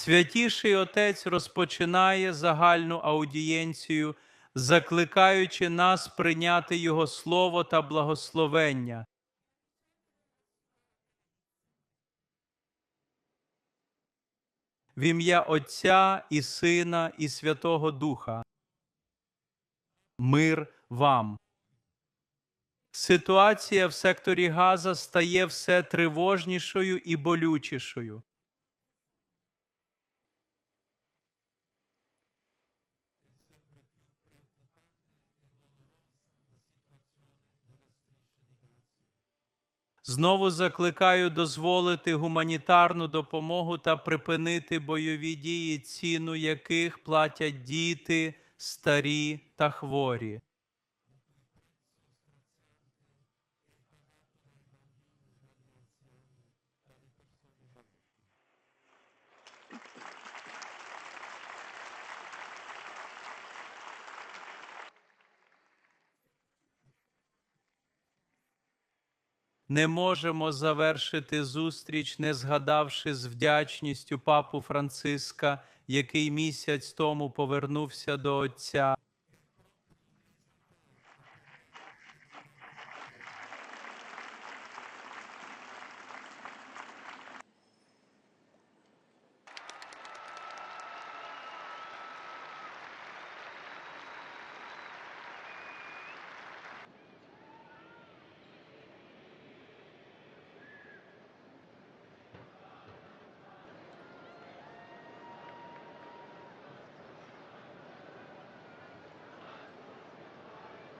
Святіший Отець розпочинає загальну аудієнцію, закликаючи нас прийняти Його слово та благословення. В ім'я Отця і Сина і Святого Духа. Мир вам. Ситуація в секторі Газа стає все тривожнішою і болючішою. Знову закликаю дозволити гуманітарну допомогу та припинити бойові дії, ціну яких платять діти, старі та хворі. Не можемо завершити зустріч, не згадавши з вдячністю папу Франциска, який місяць тому повернувся до Отця.